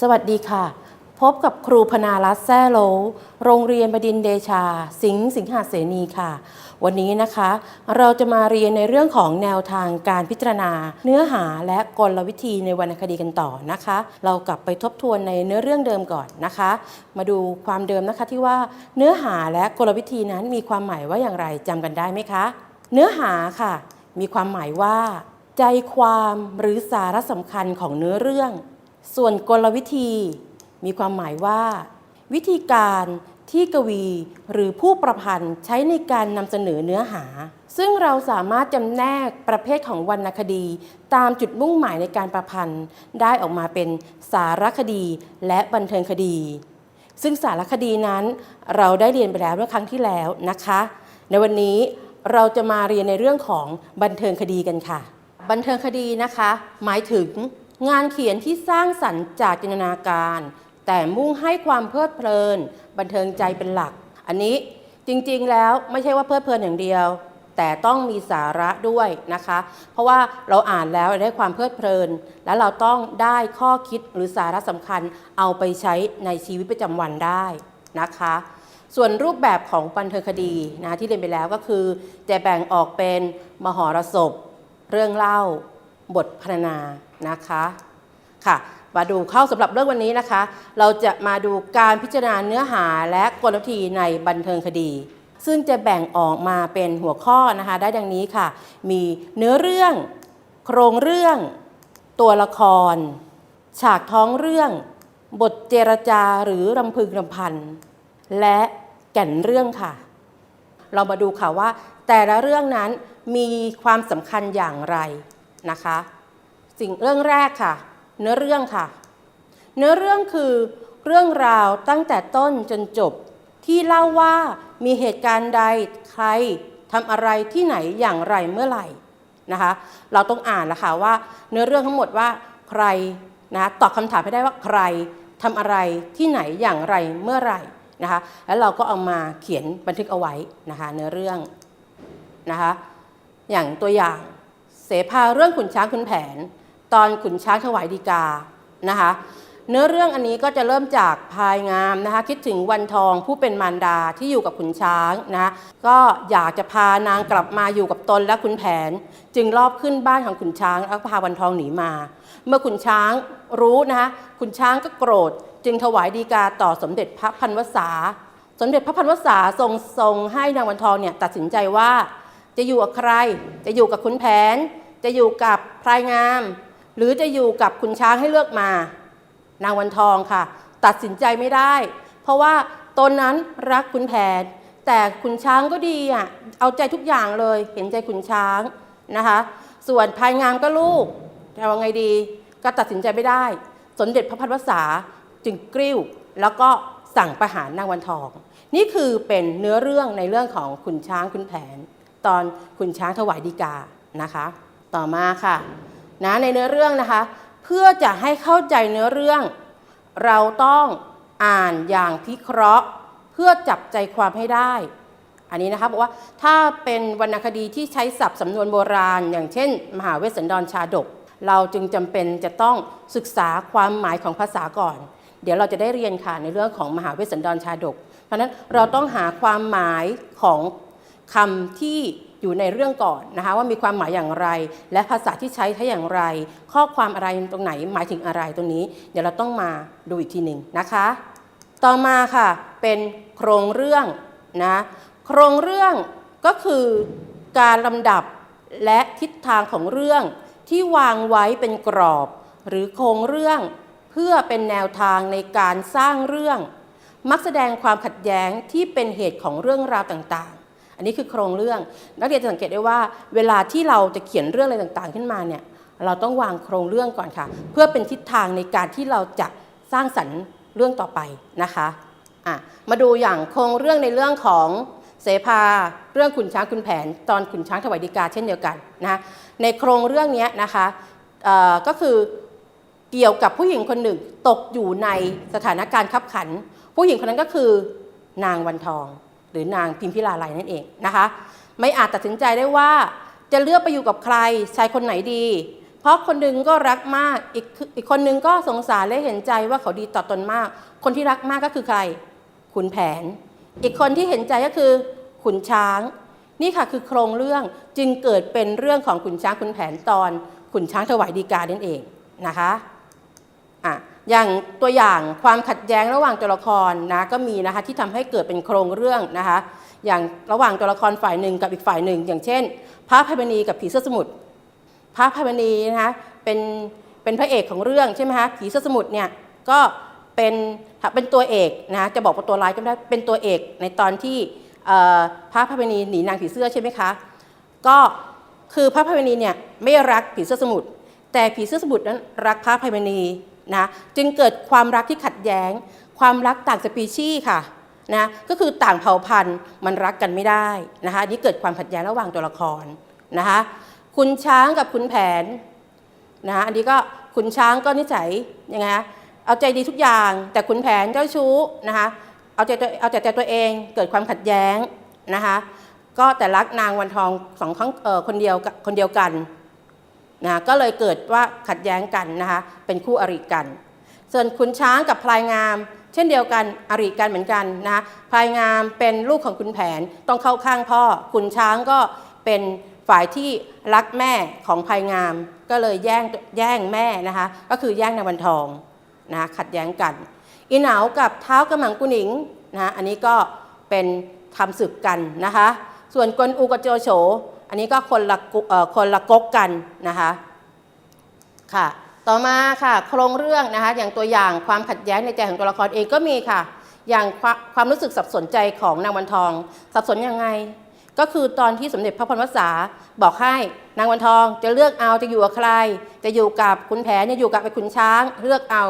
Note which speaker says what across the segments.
Speaker 1: สวัสดีค่ะ พบกับครูพนารัตแซ่โลโรงเรียนบดินเดชา สิงห์สิงหาเสนีค่ะ วันนี้นะคะ เราจะมาเรียนในเรื่องของแนวทางการพิจารณา เนื้อหาและกลวิธีในวรรณคดีกันต่อนะคะ เรากลับไปทบทวนในเนื้อเรื่องเดิมก่อนนะคะ มาดูความเดิมนะคะที่ว่าเนื้อหาและกลวิธีนั้นมีความหมายว่าอย่างไรจำกันได้ไหมคะ เนื้อหาค่ะ มีความหมายว่า ใจความหรือสาระสำคัญของเนื้อเรื่อง ส่วนกลวิธีมีความหมายว่า วิธีการที่กวีหรือผู้ประพันธ์ใช้ในการนำเสนอเนื้อหา ซึ่งเราสามารถจำแนกประเภทของวรรณคดี ตามจุดมุ่งหมายในการประพันธ์ ได้ออกมาเป็นสารคดีและบันเทิงคดี ซึ่งสารคดีนั้นเราได้เรียนไปแล้วเมื่อครั้งที่แล้วนะคะ ในวันนี้เราจะมาเรียนในเรื่องของบันเทิงคดีกันค่ะ บันเทิงคดีนะคะ หมายถึง งานเขียนที่สร้างสรรค์จากจินตนาการ แต่มุ่งให้ความเพลิดเพลิน บันเทิงใจเป็นหลัก อันนี้จริงๆแล้วไม่ใช่ว่าเพลิดเพลินอย่างเดียว แต่ต้องมีสาระด้วยนะคะ เพราะว่าเราอ่านแล้วได้ความเพลิดเพลิน และเราต้องได้ข้อคิดหรือสาระสำคัญเอาไปใช้ในชีวิตประจำวันได้นะคะ ส่วนรูปแบบของบันเทิงคดีนะที่เรียนไปแล้วก็คือ จะแบ่งออกเป็นมหรสพ เรื่องเล่า บทพรรณนา นะคะค่ะมาดูเข้าสำหรับเรื่องวันนี้นะคะ เราจะมาดูการพิจารณาเนื้อหาและกลวิธีในบันเทิงคดี ซึ่งจะแบ่งออกมาเป็นหัวข้อนะคะ ได้ดังนี้ค่ะ มีเนื้อเรื่อง โครงเรื่อง ตัวละคร ฉากท้องเรื่อง บทเจรจาหรือรำพึงรำพัน และแก่นเรื่องค่ะ เรามาดูค่ะว่า แต่ละเรื่องนั้นมีความสำคัญอย่างไรนะคะ สิ่งเรื่องแรกค่ะ เนื้อเรื่องค่ะ เนื้อเรื่องคือเรื่องราวตั้งแต่ต้นจนจบ ที่เล่าว่ามีเหตุการณ์ใดใครทำอะไรที่ไหนอย่างไรเมื่อไหร่นะคะ เราต้องอ่านแล้วค่ะว่า เนื้อเรื่องทั้งหมดว่าใครนะตอบคำถามให้ได้ว่าใครทำอะไรที่ไหนอย่างไรเมื่อไหร่นะคะ แล้วเราก็เอามาเขียนบันทึกเอาไว้นะคะเนื้อเรื่องนะคะ อย่างตัวอย่างเสภาเรื่องขุนช้างขุนแผน ตอนขุนช้างถวายดีกานะคะ เนื้อเรื่องอันนี้ก็จะเริ่มจากพายงามนะคะ คิดถึงวันทองผู้เป็นมารดาที่อยู่กับขุนช้างนะะก็อยากจะพานางกลับมาอยู่กับตนและขุนแผน จึงรอบขึ้นบ้านของขุนช้างแล้วพาวันทองหนีมา เมื่อขุนช้างรู้นะคะขุนช้างก็โกรธ จึงถวายดีกาต่อสมเด็จพระพันวษาสมเด็จพระพันวษาทรงทรงให้นางวันทองเนี่ยตัดสินใจว่าจะอยู่กับใคร จะอยู่กับขุนแผน จะอยู่กับพายงาม หรือจะอยู่กับขุนช้างให้เลือกมา นางวันทองค่ะ ตัดสินใจไม่ได้ เพราะว่าตนนั้นรักขุนแผน แต่ขุนช้างก็ดีอะเอาใจทุกอย่างเลยเห็นใจขุนช้างนะคะ ส่วนพายงามก็ลูกจะเอาไงดีก็ตัดสินใจไม่ได้ สมเด็จพระพันวษาจึงกริ้ว แล้วก็สั่งประหารนางวันทอง นี่คือเป็นเนื้อเรื่องในเรื่องของขุนช้างขุนแผน ตอนขุนช้างถวายดีกานะคะ ต่อมาค่ะ นะในเนื้อเรื่องนะคะ เพื่อจะให้เข้าใจเนื้อเรื่อง เราต้องอ่านอย่างพิเคราะห์ เพื่อจับใจความให้ได้ อันนี้นะคะบอกว่าถ้าเป็นวรรณคดีที่ใช้ศัพท์สำนวนโบราณ อย่างเช่น มหาเวสสันดรชาดก เราจึงจำเป็นจะต้องศึกษาความหมายของภาษาก่อน เดี๋ยวเราจะได้เรียนค่ะในเรื่องของมหาเวสสันดรชาดก เพราะนั้นเราต้องหาความหมายของคำที่ อยู่ในเรื่องก่อนนะคะว่ามีความหมายอย่างไร และภาษาที่ใช้ใช้อย่างไร ข้อความอะไรตรงไหนหมายถึงอะไรตรงนี้ เดี๋ยวเราต้องมาดูอีกทีหนึ่งนะคะ ต่อมาค่ะเป็นโครงเรื่องนะโครงเรื่องก็คือการลำดับและทิศทางของเรื่องที่วางไว้เป็นกรอบ หรือโครงเรื่องเพื่อเป็นแนวทางในการสร้างเรื่อง มักแสดงความขัดแย้งที่เป็นเหตุของเรื่องราวต่าง อันนี้คือโครงเรื่อง นักเรียนจะสังเกตได้ว่า เวลาที่เราจะเขียนเรื่องอะไรต่างๆ ขึ้นมาเนี่ยเราต้องวางโครงเรื่องก่อนค่ะ เพื่อเป็นทิศทางในการที่เราจะสร้างสรรค์เรื่องต่อไปนะคะะมาดูอย่างโครงเรื่องในเรื่องของเสภาเรื่องขุนช้างขุนแผน ตอนขุนช้างถวายดีกาเช่นเดียวกันนะในโครงเรื่องนี้นะคะก็คือเกี่ยวกับผู้หญิงคนหนึ่งตกอยู่ในสถานการณ์ขับขัน ผู้หญิงคนนั้นก็คือนางวันทอง หรือนางพิมพิลาไลนั่นเองนะคะ ไม่อาจตัดสินใจได้ว่าจะเลือกไปอยู่กับใครชายคนไหนดี เพราะคนหนึ่งก็รักมากอีกออีกคนหนึ่งก็สงสารและเห็นใจว่าเขาดีต่อตนมาก คนที่รักมากก็คือใครขุนแผน อีกคนที่เห็นใจก็คือขุนช้าง นี่ค่ะคือโครงเรื่องจึงเกิดเป็นเรื่องของขุนช้างขุนแผนตอนขุนช้างถวายดีกานั่นเองนะคะอะ อย่างตัวอย่างความขัดแย้งระหว่างตัวละครนะก็มีนะคะที่ทำให้เกิดเป็นโครงเรื่องนะคะอย่างระหว่างตัวละครฝ่ายหนึ่งกับอีกฝ่ายหนึ่ง อย่างเช่น พระอภัยมณีกับผีเสื้อสมุทรพระอภัยมณีนะคะเป็นเป็นพระเอกของเรื่องใช่ไหมคะผีเสื้อสมุทรเนี่ยก็เป็นเป็นตัวเอกนะจะบอกว่าตัวร้ายก็ได้เป็นตัวเอกในตอนที่พระอภัยมณีหนีนางผีเสื้อใช่ไหมคะก็คือพระอภัยมณีเนี่ยไม่รักผีเสื้อสมุทรแต่ผีเสื้อสมุทรนั้นรักพระอภัยมณี นะจึงเกิดความรักที่ขัดแย้ง ความรักต่างสปีชีส์ค่ะนะก็คือต่างเผ่าพันธุ์มันรักกันไม่ได้นะคะนี้เกิดความขัดแย้งระหว่างตัวละครนะคะคุณช้างกับคุณแผนนะอันนี้ก็คุณช้างก็นิสัยยังไงฮะเอาใจดีทุกอย่าง แต่คุณแผนเจ้าชู้นะคะเอาใจตัวเอาแต่ใจตัวเองเกิดความขัดแย้งนะคะก็แต่รักนางวันทองสองครั้งคนเดียวคนเดียวกัน นะก็เลยเกิดว่าขัดแย้งกันนะคะเป็นคู่อริกัน ส่วนขุนช้างกับพลายงาม เช่นเดียวกันอริกันเหมือนกันนะพลายงามเป็นลูกของคุณแผนต้องเข้าข้างพ่อขุนช้างก็เป็นฝ่ายที่รักแม่ของพลายงาม ก็เลยแย่งแย่งแม่นะคะก็คือแย่งนางวันทองนะขัดแย้งกัน อีเหนากับเท้ากระหมังกุหนิงนะอันนี้ก็เป็นทำศึกกันนะคะ ส่วนกวนอูกับโจโฉ อันนี้ก็คนละคนละก๊กกันนะคะค่ะต่อมาค่ะโครงเรื่องนะคะอย่างตัวอย่างความขัดแย้งในใจของตัวละครเองก็มีค่ะ อย่างความความรู้สึกสับสนใจของนางวันทอง สับสนยังไง ก็คือตอนที่สมเด็จพระพรหมวสาบอกให้นางวันทองจะเลือกเอาจะอยู่กับใคร จะอยู่กับคุณแผนจะอยู่กับไอ้คุณช้าง เลือกเอา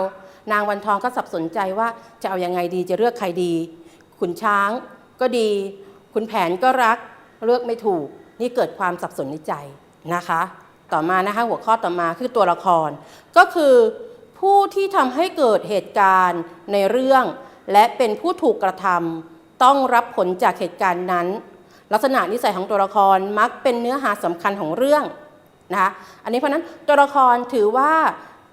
Speaker 1: นางวันทองก็สับสนใจว่าจะเอายังไงดีจะเลือกใครดี ขุนช้างก็ดี คุณแผนก็รักเลือกไม่ถูก นี่เกิดความสับสนในใจนะคะ ต่อมานะคะหัวข้อต่อมาคือตัวละคร ก็คือผู้ที่ทำให้เกิดเหตุการณ์ในเรื่อง และเป็นผู้ถูกกระทำต้องรับผลจากเหตุการณ์นั้น ลักษณะนิสัยของตัวละครมักเป็นเนื้อหาสำคัญของเรื่องนะคะอันนี้เพราะนั้นตัวละครถือว่า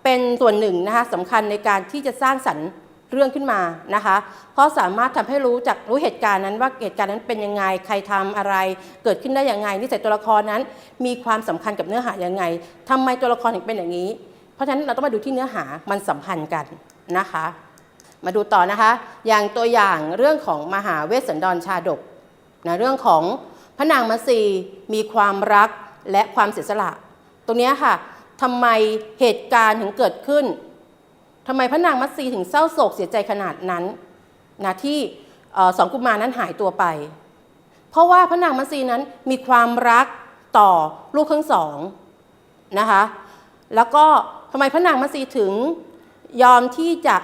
Speaker 1: เป็นส่วนหนึ่งนะคะสำคัญในการที่จะสร้างสรรค์ เรื่องขึ้นมานะคะ เพราะสามารถทำให้รู้จากรู้เหตุการณ์นั้นว่าเหตุการณ์นั้นเป็นยังไง ใครทำอะไร เกิดขึ้นได้ยังไง นิสัยตัวละครนั้น มีความสำคัญกับเนื้อหายังไงทำไมตัวละครถึงเป็นอย่างนี้ เพราะฉะนั้นเราต้องมาดูที่เนื้อหามันสัมพันธ์กันนะคะ มาดูต่อนะคะ อย่างตัวอย่างเรื่องของมหาเวสสันดรชาดกนะเรื่องของพระนางมัสีมีความรักและความเสียสละ ตรงนี้ค่ะทำไมเหตุการณ์ถึงเกิดขึ้น ทำไมพระนางมัตสีถึงเศร้าโศกเสียใจขนาดนั้นนะที่สองกุมารนั้นหายตัวไป เพราะว่าพระนางมัตสีนั้นมีความรักต่อลูกทั้งสองนะคะ แล้วก็ทำไมพระนางมัตสีถึงยอมที่จะ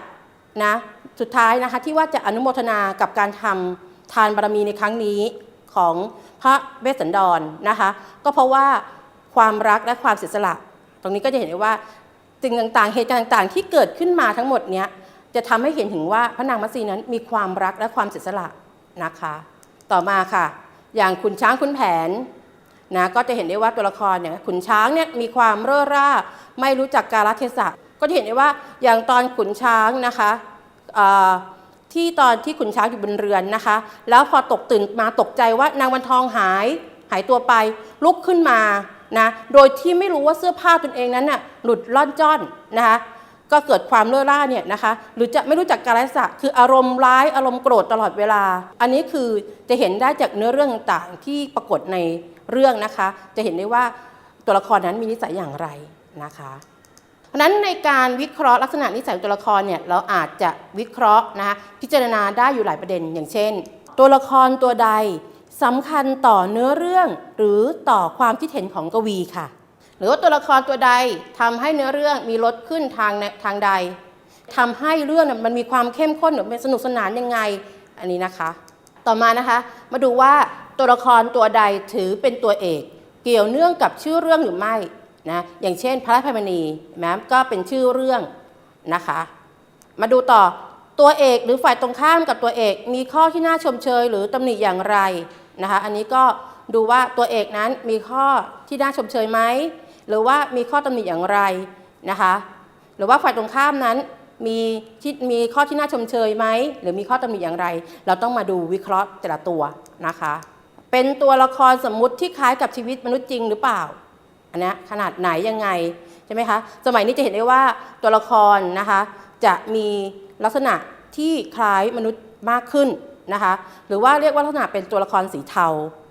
Speaker 1: นะสุดท้ายนะคะที่ว่าจะอนุโมทนากับการทำทานบารมีในครั้งนี้ของพระเวสสันดรนะคะ ก็เพราะว่าความรักและความเสียสละ ตรงนี้ก็จะเห็นได้ว่า สิ่งต่างๆ เหตุการณ์ต่างๆ ที่เกิดขึ้นมาทั้งหมดเนี้ยจะทำให้เห็นถึงว่าพระนางมัสีนั้นมีความรักและความเสียสละนะคะ ต่อมาค่ะ อย่างขุนช้างขุนแผนนะก็จะเห็นได้ว่าตัวละครเนี่ยขุนช้างเนี่ยมีความเร่อร่าไม่รู้จักกาลเทศะก็จะเห็นได้ว่าอย่างตอนขุนช้างนะคะที่ตอนที่ขุนช้างอยู่บนเรือนนะคะ แล้วพอตกตื่นมาตกใจว่านางวันทองหายหายตัวไป ลุกขึ้นมา นะโดยที่ไม่รู้ว่าเสื้อผ้าตนเองนั้นน่ะหลุดล่อนจ้อนนะคะก็เกิดความเล่อร่าเนี่ยนะคะหรือจะไม่รู้จักกาลเทศะคืออารมณ์ร้ายอารมณ์โกรธตลอดเวลา อันนี้คือจะเห็นได้จากเนื้อเรื่องต่างๆที่ปรากฏในเรื่องนะคะ จะเห็นได้ว่าตัวละครนั้นมีนิสัยอย่างไรนะคะเพราะฉะนั้นในการวิเคราะห์ลักษณะนิสัยของตัวละครเนี่ยเราอาจจะวิเคราะห์นะคะพิจารณาได้อยู่หลายประเด็นอย่างเช่น ตัวละครตัวใด สำคัญต่อเนื้อเรื่องหรือต่อความคิดเห็นของกวีค่ะ หรือว่าตัวละครตัวใดทำให้เนื้อเรื่องมีลดขึ้นทางทางใดทำให้เรื่องมันมีความเข้มข้นหรือเป็นสนุกสนานยังไงอันนี้นะคะ ต่อมานะคะ มาดูว่าตัวละครตัวใดถือเป็นตัวเอก เกี่ยวเนื่องกับชื่อเรื่องหรือไม่นะอย่างเช่น พระราชพมณีเห็นไหมก็เป็นชื่อเรื่องนะคะ มาดูต่อตัวเอกหรือฝ่ายตรงข้ามกับตัวเอกมีข้อที่น่าชมเชยหรือตำหนิอย่างไร นะคะอันนี้ก็ดูว่าตัวเอกนั้นมีข้อที่น่าชมเชยไหมหรือว่ามีข้อตำหนิอย่างไรนะคะหรือว่าฝ่ายตรงข้ามนั้นมีที่มีข้อที่น่าชมเชยไหมหรือมีข้อตำหนิอย่างไร เราต้องมาดูวิเคราะห์แต่ละตัวนะคะ เป็นตัวละครสมมุติที่คล้ายกับชีวิตมนุษย์จริงหรือเปล่าอันนี้ขนาดไหนยังไงใช่ไหมคะสมัยนี้จะเห็นได้ว่าตัวละครนะคะจะมีลักษณะที่คล้ายมนุษย์มากขึ้น นะคะหรือว่าเรียกว่าลักษณะเป็นตัวละครสีเทา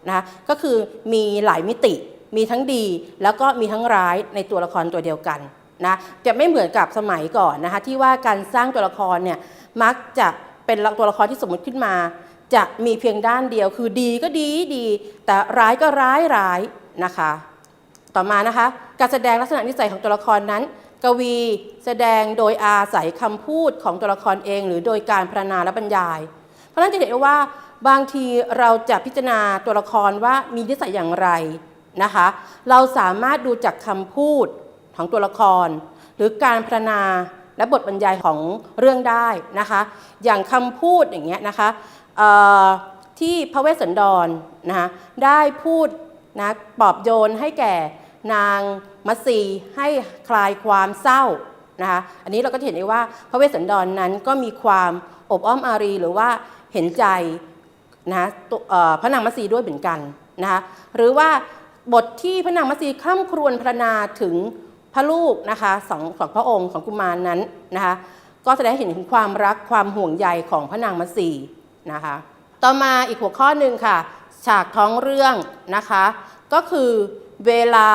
Speaker 1: นะคะก็คือมีหลายมิติมีทั้งดี แล้วก็มีทั้งร้ายในตัวละครตัวเดียวกันนะจะไม่เหมือนกับสมัยก่อนนะคะที่ว่าการสร้างตัวละครเนี่ยมักจะเป็นตัวละครที่สมมติขึ้นมา จะมีเพียงด้านเดียว คือดีก็ดีดี แต่ร้ายก็ร้ายร้ายนะคะ ต่อมานะคะ การแสดงลักษณะนิสัยของตัวละครนั้น กวีแสดงโดยอาศัยคำพูดของตัวละครเอง หรือโดยการพรรณนาและบรรยาย ราะฉะนั้นจะเห็นได้ว่าบางทีเราจะพิจารณาตัวละครว่ามีนิสัยอย่างไรนะคะ เราสามารถดูจากคำพูดของตัวละคร หรือการพรรณนาและบทบรรยายของเรื่องได้นะคะ อย่างคำพูดอย่างเงี้ยนะคะที่พระเวสสันดรนะคะได้พูดนะปอบโยนให้แก่นางมัตสีให้คลายความเศร้านะคะอันนี้เราก็เห็นได้ว่าพระเวสสันดรนนั้นก็มีความอบอ้อมอารีหรือว่า เห็นใจนะพระนางมัสีด้วยเหมือนกันนะคะหรือว่าบทที่พระนางมัสีคร่ำครวญพรรณนาถึงพระลูกนะคะสองสองพระองค์ของกุมารนนั้นนะคะก็แสดงให้เห็นถึงความรักความห่วงใยของพระนางมัสีนะคะต่อมาอีกหัวข้อหนึ่งค่ะ ฉากท้องเรื่องนะคะ ก็คือเวลา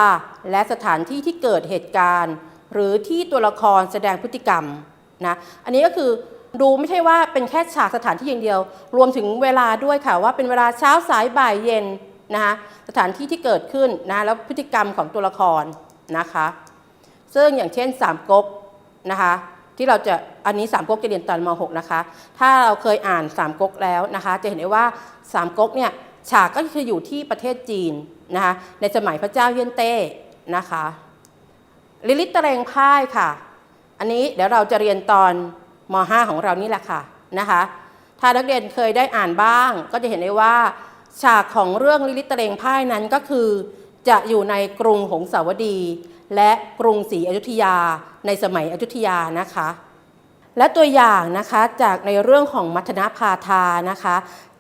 Speaker 1: และสถานที่ที่เกิดเหตุการณ์ หรือที่ตัวละครแสดงพฤติกรรมนะอันนี้ก็คือ ดูไม่ใช่ว่าเป็นแค่ฉากสถานที่อย่างเดียว รวมถึงเวลาด้วยค่ะว่าเป็นเวลาเช้าสายบ่ายเย็นนะคะสถานที่ที่เกิดขึ้นนะแล้วพฤติกรรมของตัวละครนะคะ ซึ่งอย่างเช่นสามก๊กนะคะที่เราจะอันนี้สามก๊กจะเรียนตอนม .6 นะคะ ถ้าเราเคยอ่านสามก๊กแล้วนะคะ จะเห็นได้ว่าสามก๊กเนี่ยฉากก็คืออยู่ที่ประเทศจีนนะคะในสมัยพระเจ้าเยี่ยนเต้นะคะลิลิตตะเรงพ่ายค่ะ อันนี้เดี๋ยวเราจะเรียนตอน ม .5 ของเรานี่แหละค่ะนะคะถ้านักเรียนเคยได้อ่านบ้าง ก็จะเห็นได้ว่า ฉากของเรื่องลิลิตตะเรงพ่ายนั้นก็คือ จะอยู่ในกรุงหงสาวดี และกรุงศรีอยุธยาในสมัยอยุธยานะคะ และตัวอย่างนะคะจากในเรื่องของมัทนาพาทานะคะ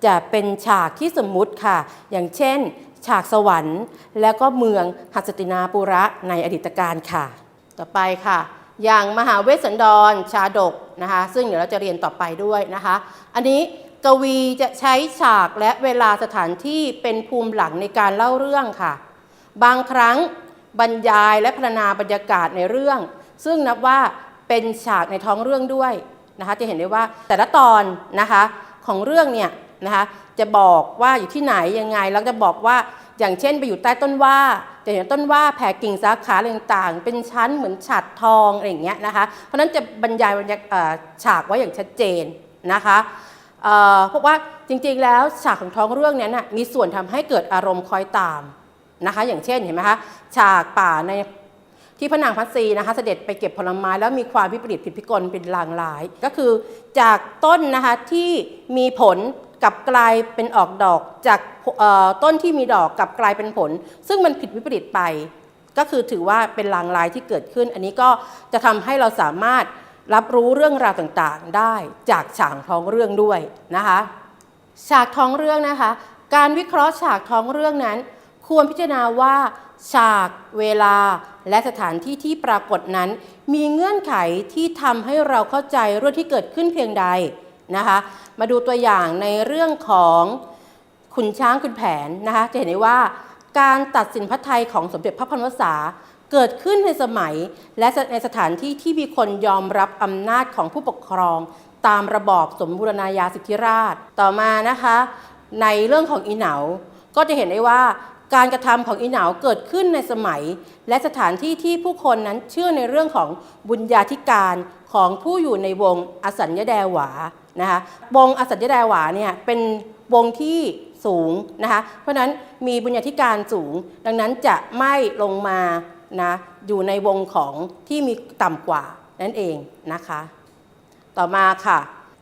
Speaker 1: จะเป็นฉากที่สมมุติค่ะ อย่างเช่น ฉากสวรรค์ และก็เมืองหัสตินาปุระในอดีตการค่ะ ต่อไปค่ะ อย่างมหาเวสสันดรชาดกนะคะ ซึ่งเดี๋ยวเราจะเรียนต่อไปด้วยนะคะ อันนี้กวีจะใช้ฉากและเวลาสถานที่เป็นภูมิหลังในการเล่าเรื่องค่ะ บางครั้งบรรยายและพรรณนาบรรยากาศในเรื่อง ซึ่งนับว่าเป็นฉากในท้องเรื่องด้วยนะคะจะเห็นได้ว่าแต่ละตอนนะคะของเรื่องเนี่ยนะคะจะบอกว่าอยู่ที่ไหนยังไงแล้วจะบอกว่า อย่างเช่นไปอยู่ใต้ต้นว่าจะเห็นต้นว่าแผ่กิ่งสาขาอะไรต่างๆ เป็นชั้นเหมือนฉัดทองอะไรอย่างเงี้ยนะคะ เพราะนั้นจะบรรยายบรรยากฉากไว้อย่างชัดเจนนะคะเพราะว่าจริงๆแล้วฉากของท้องเรื่องนี้น่ะมีส่วนทำให้เกิดอารมณ์คอยตามนะคะ อย่างเช่นเห็นไหมคะฉากป่าในที่พระนางพัสีนะคะเสด็จไปเก็บผลไม้แล้วมีความวิปริตผิดพิกลเป็นลางร้าย ก็คือจากต้นนะคะที่มีผล กลับกลายเป็นออกดอกจากต้นที่มีดอกกลับกลายเป็นผล ซึ่งมันผิดวิปริตไป ก็คือถือว่าเป็นลางร้ายที่เกิดขึ้น อันนี้ก็จะทำให้เราสามารถรับรู้เรื่องราวต่างๆ ได้จากฉากท้องเรื่องด้วยนะคะฉากท้องเรื่องนะคะ การวิเคราะห์ฉากท้องเรื่องนั้น ควรพิจารณาว่าฉากเวลาและสถานที่ที่ปรากฏนั้น มีเงื่อนไขที่ทำให้เราเข้าใจเรื่องที่เกิดขึ้นเพียงใด นะคะมาดูตัวอย่างในเรื่องของขุนช้างขุนแผนนะคะจะเห็นได้ว่าการตัดสินพระไทยของสมเด็จพระพันวษาเกิดขึ้นในสมัยและในสถานที่ที่มีคนยอมรับอำนาจของผู้ปกครอง ตามระบอบสมบูรณาญาสิทธิราชต่อมานะคะ ในเรื่องของอีเหนาก็จะเห็นได้ว่าการกระทำของอีเหนาเกิดขึ้นในสมัย และสถานที่ที่ผู้คนนั้นเชื่อในเรื่องของบุญญาธิการของผู้อยู่ในวงอสัญญาแดหวา นะคะวงอสัญญาแดหวาเนี่ยเป็นวงที่สูงนะคะเพราะฉะนั้นมีบุญญาธิการสูง ดังนั้นจะไม่ลงมานะอยู่ในวงของที่มีต่ำกว่านั่นเองนะคะ ต่อมาค่ะ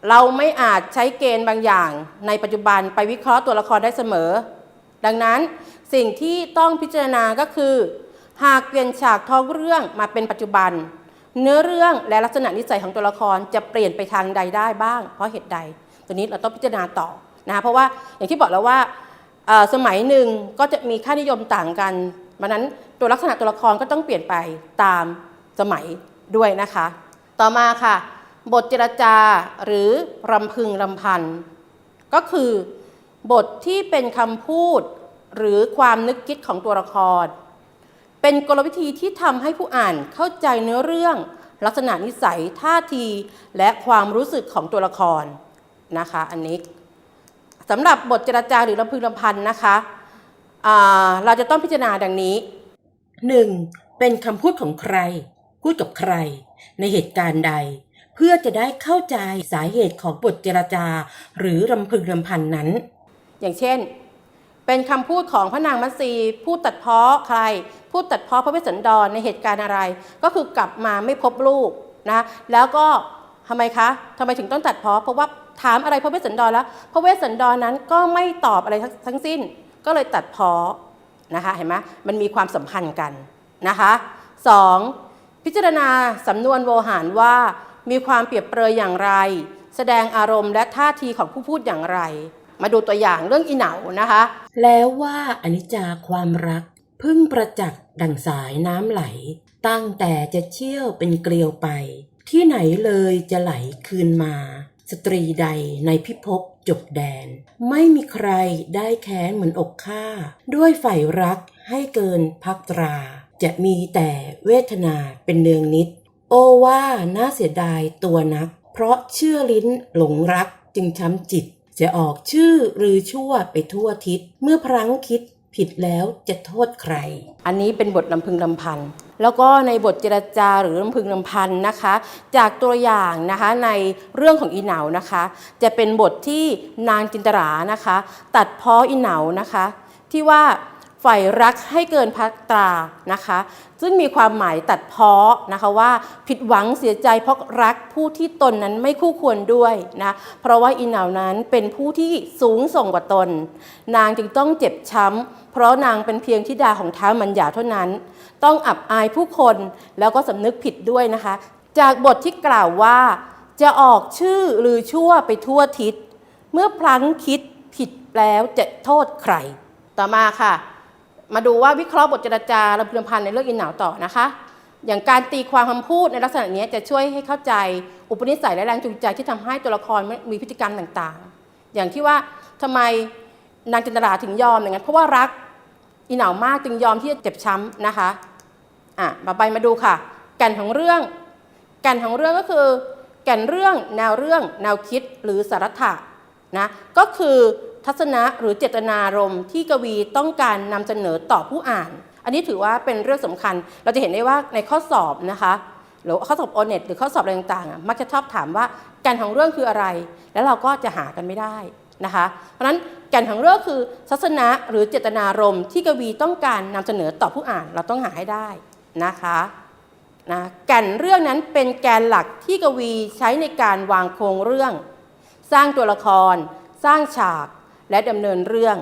Speaker 1: เราไม่อาจใช้เกณฑ์บางอย่างในปัจจุบันไปวิเคราะห์ตัวละครได้เสมอ ดังนั้นสิ่งที่ต้องพิจารณาก็คือ หากเปลี่ยนฉากท้องเรื่องมาเป็นปัจจุบัน เนื้อเรื่องและลักษณะนิสัยของตัวละครจะเปลี่ยนไปทางใดได้บ้าง เพราะเหตุใด ตัวนี้เราต้องพิจารณาต่อนะคะเพราะว่าอย่างที่บอกแล้วว่าสมัยหนึ่งก็จะมีค่านิยมต่างกันเพรานั้นตัวลักษณะตัวละครก็ต้องเปลี่ยนไปตามสมัยด้วยนะคะ ต่อมาค่ะ บทเจรจาหรือรำพึงรำพัน ก็คือบทที่เป็นคำพูดหรือความนึกคิดของตัวละคร เป็นกลวิธีที่ทำให้ผู้อ่านเข้าใจเนื้อเรื่อง ลักษณะนิสัยท่าที และความรู้สึกของตัวละครนะคะ อันนี้สำหรับบทเจรจาหรือรำพึงรำพันนะคะเราจะต้องพิจารณาดังนี้ 1. เป็นคำพูดของใคร พูดกับใคร ในเหตุการณ์ใด เพื่อจะได้เข้าใจสาเหตุของบทเจรจา หรือรำพึงรำพันนั้น อย่างเช่น เป็นคำพูดของพระนางมัตสีพูดตัดเพ้อใคร พูดตัดเพ้อพระเวสสันดรในเหตุการณ์อะไร ก็คือกลับมาไม่พบลูกนะแล้วก็ทำไมคะทำไมถึงต้องตัดเพ้อเพราะว่าถามอะไรพระเวสสันดรแล้ว พระเวสสันดรนั้นก็ไม่ตอบอะไรทั้งสิ้น ก็เลยตัดเพ้อนะคะเห็นไหมมันมีความสัมพันธ์กันนะคะสองพิจารณาสำนวนโวหารว่ามีความเปรียบเปรยอย่างไร แสดงอารมณ์และท่าทีของผู้พูดอย่างไร มาดูตัวอย่างเรื่องอีเหนานะคะ แล้วว่าอนิจจาความรัก พึ่งประจักษ์ดังสายน้ำไหล ตั้งแต่จะเชี่ยวเป็นเกลียวไป ที่ไหนเลยจะไหลคืนมา สตรีใดในพิภพจบแดน ไม่มีใครได้แค้นเหมือนอกข้าด้วยใฝ่รักให้เกินพักตรา จะมีแต่เวทนาเป็นเนืองนิด โอว่าน่าเสียดายตัวนัก เพราะเชื่อลิ้นหลงรักจึงช้ำจิต จะออกชื่อหรือชั่วไปทั่วทิศ เมื่อพลั้งคิดผิดแล้วจะโทษใคร อันนี้เป็นบทลำพึงลำพัน แล้วก็ในบทเจรจาหรือลำพึงลำพันนะคะ จากตัวอย่างนะคะในเรื่องของอีเหนานะคะ จะเป็นบทที่นางจินตรานะคะ ตัดเพ้ออีเหนานะคะ ที่ว่า ฝ่ายรักให้เกินพักตรานะคะ ซึ่งมีความหมายตัดเพ้อนะคะว่าผิดหวังเสียใจเพราะรักผู้ที่ตนนั้นไม่คู่ควรด้วยนะเพราะว่าอีเหนานั้นเป็นผู้ที่สูงส่งกว่าตน นางจึงต้องเจ็บช้ำ เพราะนางเป็นเพียงธิดาของท้ามัญญาเท่านั้น ต้องอับอายผู้คนแล้วก็สำนึกผิดด้วยนะคะ จากบทที่กล่าวว่า จะออกชื่อหรือชั่วไปทั่วทิศเมื่อพลั้งคิดผิดแล้วจะโทษใคร ต่อมาค่ะ มาดูว่าวิเคราะห์บทเจรจาระพึงพันในเรื่องอินหนาวต่อนะคะ อย่างการตีความคำพูดในลักษณะนี้จะช่วยให้เข้าใจอุปนิสัยและแรงจูงใจที่ทำให้ตัวละครมีพฤติกรรมต่างๆ อย่างที่ว่าทำไมนางจินตราถึงยอมอย่างนั้นเพราะว่ารักอีหนาวมากจึงยอมที่จะเจ็บช้ำนะคะอะต่อไปมาดูค่ะ แก่นของเรื่อง แก่นของเรื่องก็คือ แก่นเรื่องแนวเรื่อง แนวคิดหรือสาระะนะก็คือ ทัศนะหรือเจตนารมณ์ที่กวีต้องการนำเสนอต่อผู้อ่าน อันนี้ถือว่าเป็นเรื่องสำคัญ เราจะเห็นได้ว่าในข้อสอบนะคะหรือข้อสอบโอเน็ตหรือข้อสอบอะไรต่างๆ มักจะชอบถามว่าแก่นของเรื่องคืออะไร แล้วเราก็จะหากันไม่ได้นะคะ เพราะฉะนั้นแก่นของเรื่องคือทัศนะหรือเจตนารมณ์ที่กวีต้องการนำเสนอต่อผู้อ่านเราต้องหาให้ได้นะคะนะแก่นเรื่องนั้นเป็นแกนหลักที่กวีใช้ในการวางโครงเรื่อง สร้างตัวละคร สร้างฉาก และดำเนินเรื่อง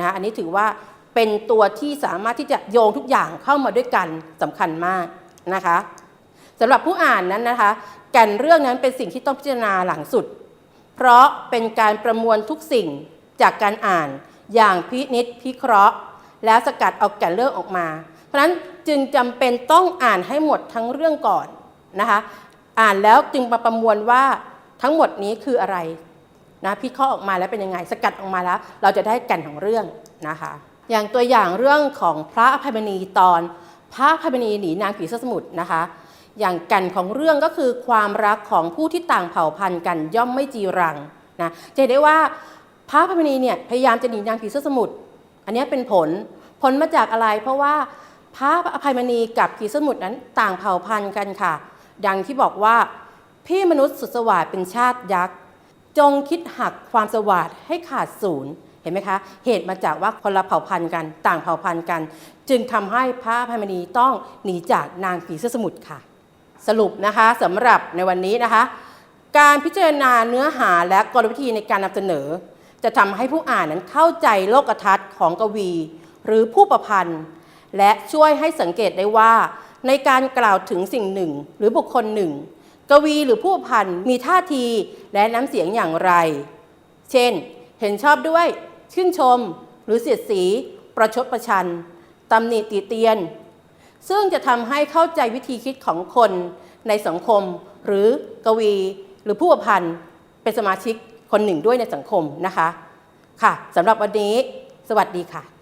Speaker 1: นะอันนี้ถือว่าเป็นตัวที่สามารถที่จะโยงทุกอย่างเข้ามาด้วยกันสำคัญมากนะคะสำหรับผู้อ่านนั้นนะคะ แก่นเรื่องนั้นเป็นสิ่งที่ต้องพิจารณาหลังสุด เพราะเป็นการประมวลทุกสิ่งจากการอ่านอย่างพินิษพิเคราะห์ แล้วสกัดเอาแก่นเรื่องออกมา เพราะฉะนั้นจึงจำเป็นต้องอ่านให้หมดทั้งเรื่องก่อนนะคะ อ่านแล้วจึงมาประมวลว่าทั้งหมดนี้คืออะไร นะพิเคราะห์ออกมาแล้วเป็นยังไงสกัดออกมาแล้ว เราจะได้แก่นของเรื่องนะคะ อย่างตัวอย่างเรื่องของพระอภัยมณีตอน พระอภัยมณีหนีนางผีเสื้อสมุทรนะคะ อย่างแกันของเรื่องก็คือความรักของผู้ที่ต่างเผ่าพันธุ์กันย่อมไม่จีรังนะจะเห็นได้ว่าพระอภัยมณีเนี่ยพยายามจะหนีนางผีเสื้อสมุทรอันนี้เป็นผลผลมาจากอะไร เพราะว่าพระอภัยมณีกับผีเสื้อสมุทรนั้นต่างเผ่าพันธุ์กันค่ะ ดังที่บอกว่าพี่มนุษย์สุดสวาสเป็นชาติยักษ์ จงคิดหักความสวัสดให้ขาดศูนย์เห็นไหมคะ เหตุมาจากว่าคนละเผ่าพันธุ์กัน ต่างเผ่าพันธุ์กัน จึงทำให้พระอภัยมณีต้องหนีจากนางผีเสื้อสมุทรค่ะ สรุปนะคะสำหรับในวันนี้นะคะ การพิจารณาเนื้อหาและกลวิธีในการนำเสนอ จะทำให้ผู้อ่านนั้นเข้าใจโลกทัศน์ของกวี หรือผู้ประพันธ์ และช่วยให้สังเกตได้ว่า ในการกล่าวถึงสิ่งหนึ่ง หรือบุคคลหนึ่ง กวีหรือผู้พันมีท่าทีและน้ำเสียงอย่างไร เช่น เห็นชอบด้วย ชื่นชม หรือเสียดสี ประชดประชันตำหนิติเตียน ซึ่งจะทำให้เข้าใจวิธีคิดของคนในสังคม หรือกวีหรือผู้พันเป็นสมาชิกคนหนึ่งด้วยในสังคมนะคะ ค่ะสำหรับวันนี้ สวัสดีค่ะ